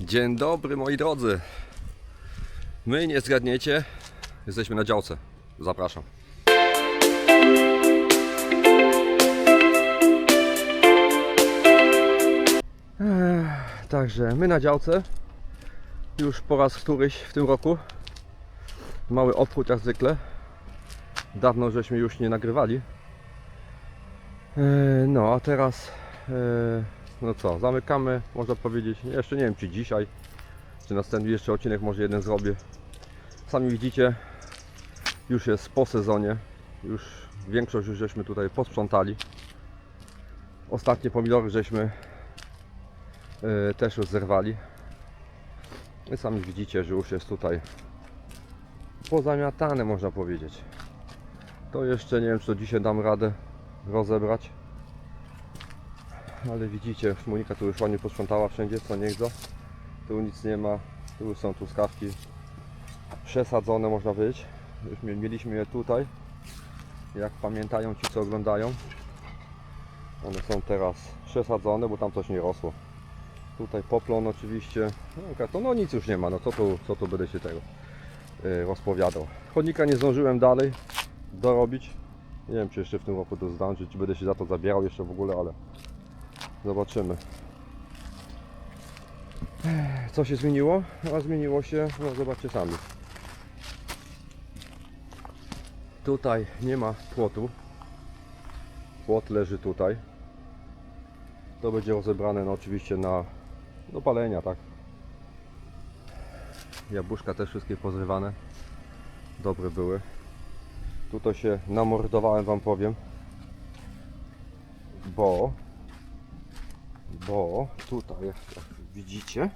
Dzień dobry moi drodzy. My nie zgadniecie, jesteśmy na działce. Zapraszam. Ech, Także my na działce. Już po raz któryś w tym roku. Mały obchód jak zwykle. Dawno żeśmy już nie nagrywali. E, No a teraz e, no co, zamykamy, można powiedzieć, jeszcze nie wiem czy dzisiaj, czy następny jeszcze odcinek może jeden zrobię. Sami widzicie, już jest po sezonie, już większość już żeśmy tutaj posprzątali. Ostatnie pomidory żeśmy e, też już zerwali. I sami widzicie, że już jest tutaj pozamiatane można powiedzieć. To jeszcze nie wiem czy to dzisiaj dam radę rozebrać. Ale widzicie, Monika tu już ładnie posprzątała wszędzie, co nie chcą. Tu nic nie ma, tu są truskawki przesadzone można powiedzieć. Już mie- mieliśmy je tutaj. Jak pamiętają ci co oglądają. One są teraz przesadzone, bo tam coś nie rosło. Tutaj poplon oczywiście. No, karton, no nic już nie ma, no co tu, co tu będę się tego yy, rozpowiadał. Chodnika nie zdążyłem dalej dorobić. Nie wiem czy jeszcze w tym roku to zdążę, czy będę się za to zabierał jeszcze w ogóle, ale Zobaczymy. Co się zmieniło? A zmieniło się, no zobaczcie sami. Tutaj nie ma płotu. Płot leży tutaj. To będzie rozebrane no oczywiście na do palenia, tak. Jabłuszka też wszystkie pozrywane. Dobre były. Tu to się namordowałem wam powiem. Bo bo tutaj, jak widzicie,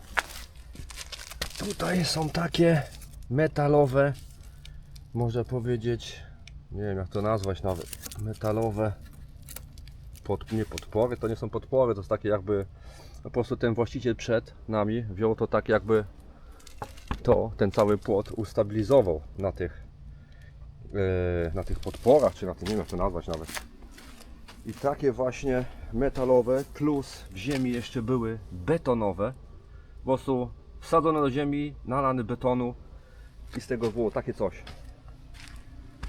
tutaj są takie metalowe, można powiedzieć, nie wiem jak to nazwać nawet, metalowe, pod, nie podpory, to nie są podpory, to jest takie jakby, po prostu ten właściciel przed nami wziął to tak jakby to, ten cały płot ustabilizował na tych, e, na tych podporach, czy na tym, nie wiem jak to nazwać nawet. I takie właśnie metalowe, plus w ziemi jeszcze były betonowe. Po prostu wsadzone do ziemi, nalany betonu i z tego było takie coś.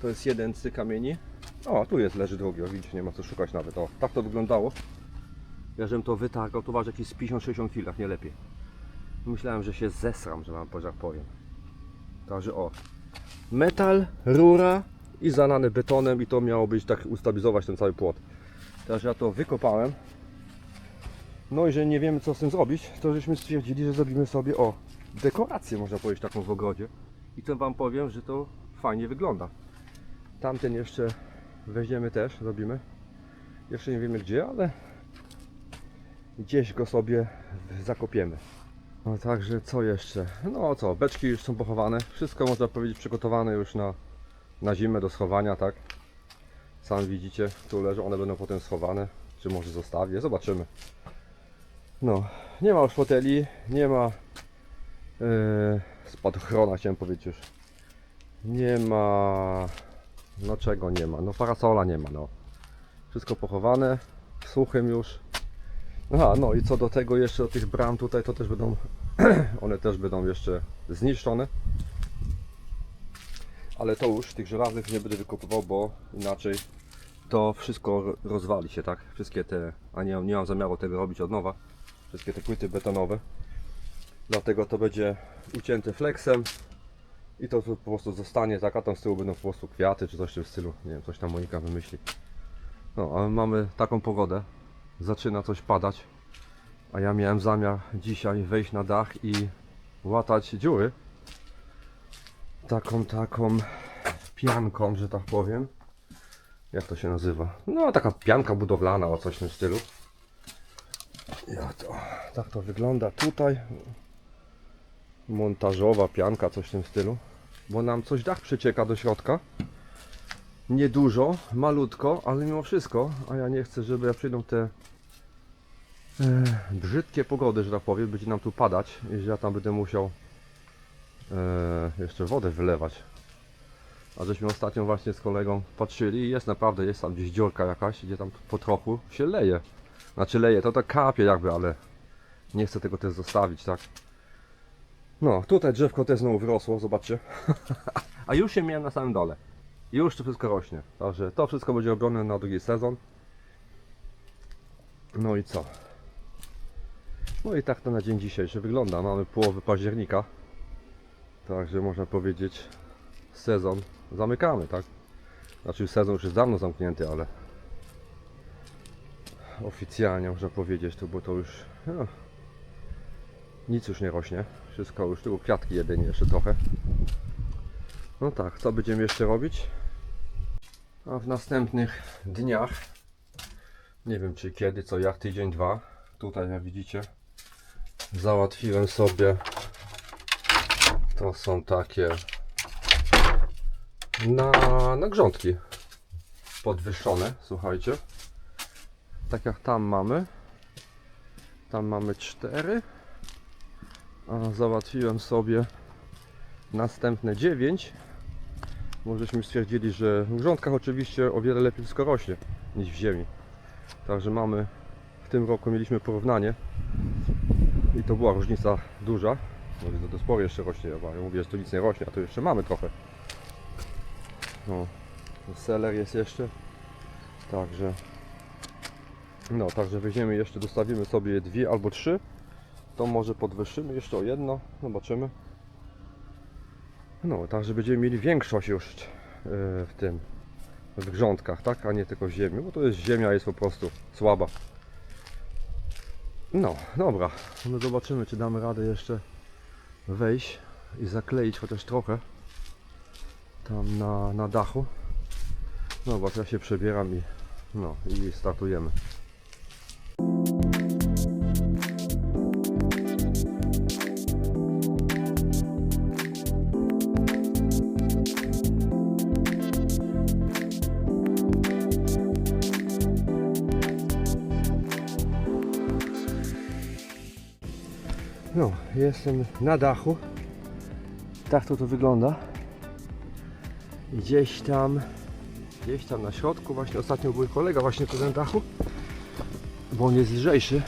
To jest jeden z kamieni. O, tu jest, leży drugi, o widzicie, nie ma co szukać nawet. O, tak to wyglądało. Ja żebym to wytargał, to waży jakieś z 50-60 kg, nie lepiej. Myślałem, że się zesram, że mam tak powiem. Także o, metal, rura i zalany betonem i to miało być tak ustabilizować ten cały płot. Teraz ja to wykopałem. No i że nie wiemy co z tym zrobić, to żeśmy stwierdzili, że zrobimy sobie o dekorację można powiedzieć taką w ogrodzie. I to wam powiem, że to fajnie wygląda. Tamten jeszcze weźmiemy też, robimy. Jeszcze nie wiemy gdzie, ale gdzieś go sobie zakopiemy. No także co jeszcze? No co, beczki już są pochowane. Wszystko można powiedzieć przygotowane już na, na zimę do schowania, tak? Sam widzicie, tu leżą, one będą potem schowane. Czy może zostawię, zobaczymy. No, nie ma już foteli, nie ma yy, spadochrona, chciałem powiedzieć już. Nie ma, no czego nie ma, no parasola nie ma, no. Wszystko pochowane, suchym już. Aha, no i co do tego jeszcze, do tych bram tutaj, to też będą, one też będą jeszcze zniszczone. Ale to już tych żelaznych nie będę wykopywał, bo inaczej to wszystko ro- rozwali się, tak? Wszystkie te, a nie, nie mam zamiaru tego robić od nowa. Wszystkie te płyty betonowe. Dlatego to będzie ucięte flexem i to po prostu zostanie, tak? A tam z tyłu będą po prostu kwiaty czy coś w tym stylu. Nie wiem, coś tam Monika wymyśli. No, a mamy taką pogodę. Zaczyna coś padać. A ja miałem zamiar dzisiaj wejść na dach i łatać dziury. Taką, taką pianką, że tak powiem. Jak to się nazywa? No, taka pianka budowlana o coś w tym stylu. Ja to, tak to wygląda tutaj. Montażowa pianka, coś w tym stylu. Bo nam coś dach przecieka do środka. Niedużo, malutko, ale mimo wszystko. A ja nie chcę, żeby jak przyjdą te e, brzydkie pogody, że tak powiem, będzie nam tu padać. Że ja tam będę musiał jeszcze wodę wylewać. A żeśmy ostatnio właśnie z kolegą patrzyli i jest naprawdę, jest tam gdzieś dziurka jakaś, gdzie tam po trochu się leje. Znaczy leje, to tak kapie jakby, ale nie chcę tego też zostawić, tak? No, tutaj drzewko też znowu wyrosło, zobaczcie. A już się miałem na samym dole. Już to wszystko rośnie. Także to wszystko będzie robione na drugi sezon. No i co? No i tak to na dzień dzisiejszy wygląda. Mamy połowę października. Także można powiedzieć sezon zamykamy, tak? Znaczy sezon już jest dawno zamknięty, ale oficjalnie można powiedzieć, to bo to już no, nic już nie rośnie. Wszystko już, tylko kwiatki jedynie jeszcze trochę. No tak, co będziemy jeszcze robić? A w następnych dniach, nie wiem czy kiedy, co jak, tydzień, dwa, tutaj jak widzicie, załatwiłem sobie, to są takie na, na grządki podwyższone, słuchajcie. Tak jak tam mamy, tam mamy cztery, a załatwiłem sobie następne 9 bo żeśmy stwierdzili, że w grządkach oczywiście o wiele lepiej wszystko rośnie niż w ziemi. Także mamy w tym roku mieliśmy porównanie i to była różnica duża no to, sporo jeszcze rośnie, ja mówię, że to nic nie rośnie, a to jeszcze mamy trochę. No, seler jest jeszcze także no, także weźmiemy jeszcze, dostawimy sobie dwie albo trzy. To może podwyższymy jeszcze o jedno, zobaczymy. No, także będziemy mieli większość już e, w tym, w grządkach, tak, a nie tylko ziemi, bo to jest ziemia jest po prostu słaba. No, dobra, no zobaczymy, czy damy radę jeszcze wejść i zakleić chociaż trochę tam na, na dachu. No, bo ja się przebieram i no, i startujemy. Jestem na dachu. Tak to to wygląda. Gdzieś tam, gdzieś tam na środku, właśnie ostatnio był kolega właśnie tu na dachu, bo on jest lżejszy.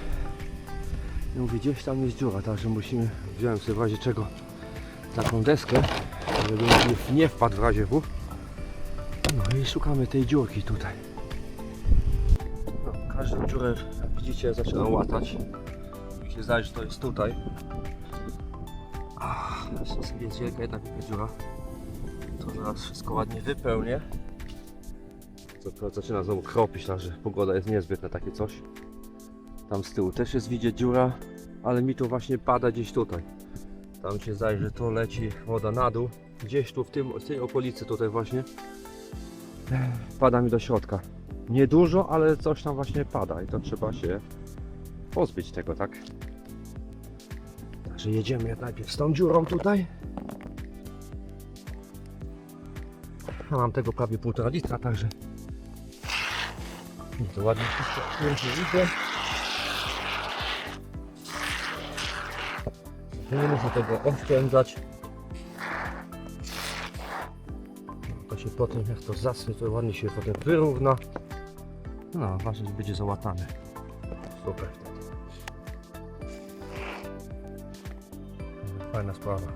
I mówię, gdzieś tam jest dziura, także musimy, wziąłem sobie w razie czego taką deskę, żeby nie, wpadł w razie W. No i szukamy tej dziurki tutaj. No, każdą dziurę, widzicie, zaczynam łatać się zdaje, że to jest tutaj. Ach, jest, wielka jedna wielka dziura. To zaraz wszystko ładnie wypełnię. To zaczyna znowu kropić, także pogoda jest niezbyt na takie coś. Tam z tyłu też jest widzieć dziura, ale mi to właśnie pada gdzieś tutaj. Tam się że to leci woda na dół. Gdzieś tu w, tym, w tej okolicy tutaj właśnie pada mi do środka. Niedużo, ale coś tam właśnie pada i to trzeba się pozbyć tego, tak? Także jedziemy najpierw z tą dziurą tutaj. Ja mam tego prawie półtora litra, także i to ładnie idzie. Nie muszę tego oszczędzać. To się potem, jak to zasnie, to ładnie się potem wyrówna. No, że będzie załatane. Super sprawa.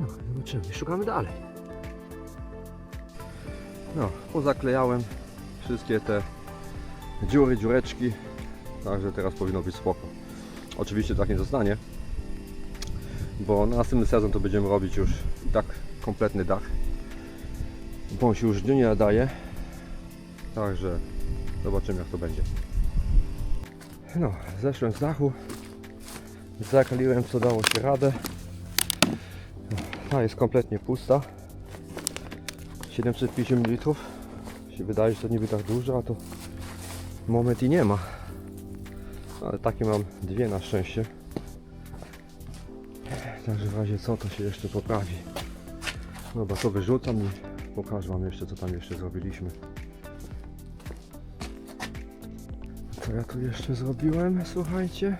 No, zobaczymy, szukamy dalej. No, pozaklejałem wszystkie te dziury, dziureczki, także teraz powinno być spoko. Oczywiście tak nie zostanie, bo na następny sezon to będziemy robić już tak kompletny dach, bo on się już nie nadaje, także zobaczymy jak to będzie. No, zeszłem z dachu, zakaliłem co dało się radę. Ta jest kompletnie pusta. 750 ml. Się wydaje, że to niby tak dużo, a to moment i nie ma. Ale takie mam dwie na szczęście. Także w razie co to się jeszcze poprawi. Dobra, to wyrzucam i pokażę Wam jeszcze co tam jeszcze zrobiliśmy. Co ja tu jeszcze zrobiłem, słuchajcie?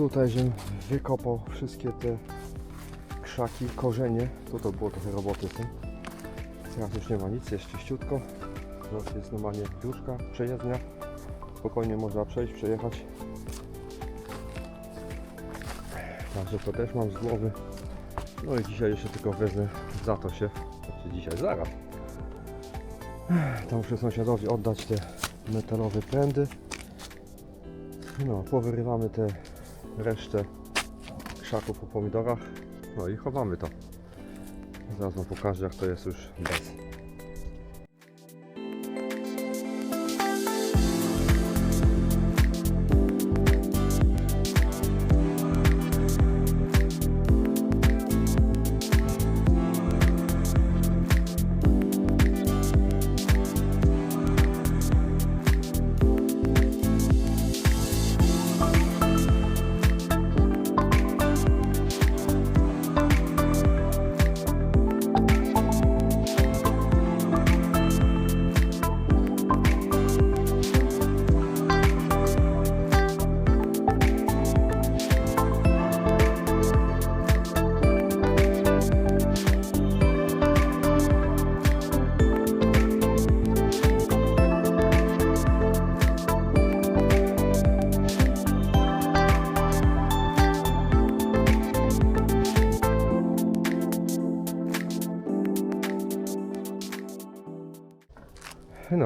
Tutaj, żem wykopał wszystkie te krzaki, korzenie. Tu to było trochę roboty z. Teraz już nie ma nic, jest czyściutko. Teraz jest normalnie dróżka, przejezdnia. Spokojnie można przejść, przejechać. Także to też mam z głowy. No i dzisiaj jeszcze tylko wezmę za to się. Znaczy dzisiaj zaraz. Tam muszę sąsiadowi oddać te metalowe prędy. No, powyrywamy te resztę krzaków po pomidorach. No i chowamy to. Zaraz wam pokażę jak to jest już bez.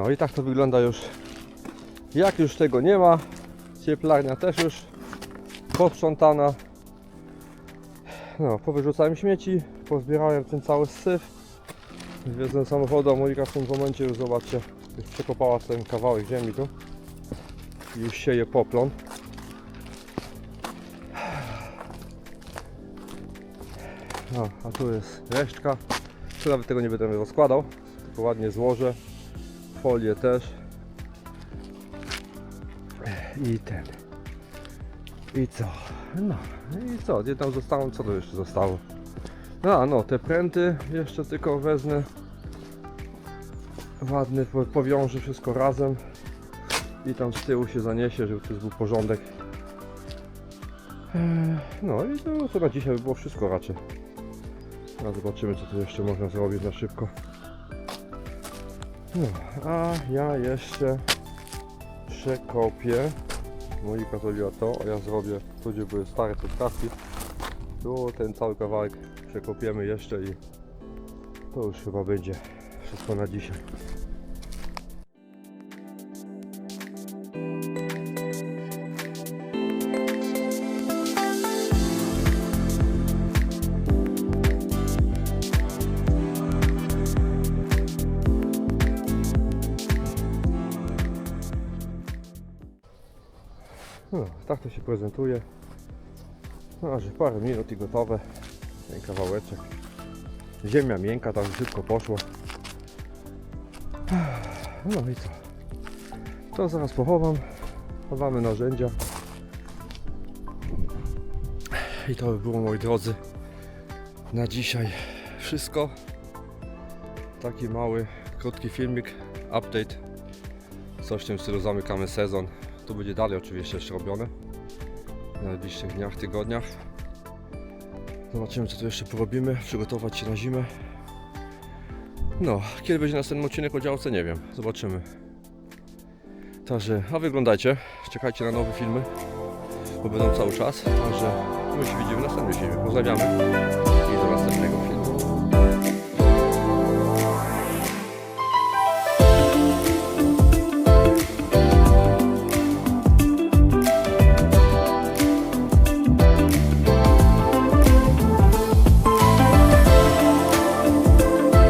No i tak to wygląda już. Jak już tego nie ma, cieplarnia też już posprzątana. No, powyrzucałem śmieci, pozbierałem ten cały syf. Wiozłem samochodu, Monika w tym momencie już zobaczcie, już przekopała ten kawałek ziemi tu. Już sieje poplon. No, a tu jest resztka. Nawet tego nie będę rozkładał, tylko ładnie złożę folię też. I ten. I co? No i co? Gdzie tam zostało? Co to jeszcze zostało? A no, te pręty jeszcze tylko wezmę. Ładny, po- powiążę wszystko razem. I tam z tyłu się zaniesie, żeby tu był porządek. Eee, No i to, to na dzisiaj by było wszystko raczej. A zobaczymy co tu jeszcze można zrobić na szybko. No, a ja jeszcze przekopię. Monika zrobiła to, a ja zrobię tu, gdzie były stare truskawki. Tu ten cały kawałek przekopiemy jeszcze i to już chyba będzie wszystko na dzisiaj. Tak to się prezentuje. No, że parę minut i gotowe. Ten kawałeczek. Ziemia miękka, tak szybko poszło. No i co? To zaraz pochowam. Chowamy narzędzia. I to by było, moi drodzy, na dzisiaj wszystko. Taki mały, krótki filmik, update. Coś w tym stylu zamykamy sezon. Tu będzie dalej oczywiście jeszcze robione. W najbliższych dniach, tygodniach. Zobaczymy co tu jeszcze porobimy, przygotować się na zimę. No, kiedy będzie następny odcinek o działce, nie wiem. Zobaczymy. Także, a wyglądajcie, czekajcie na nowe filmy, bo będą cały czas. Także my się widzimy w następnym filmie. Pozdrawiamy i do następnego filmu.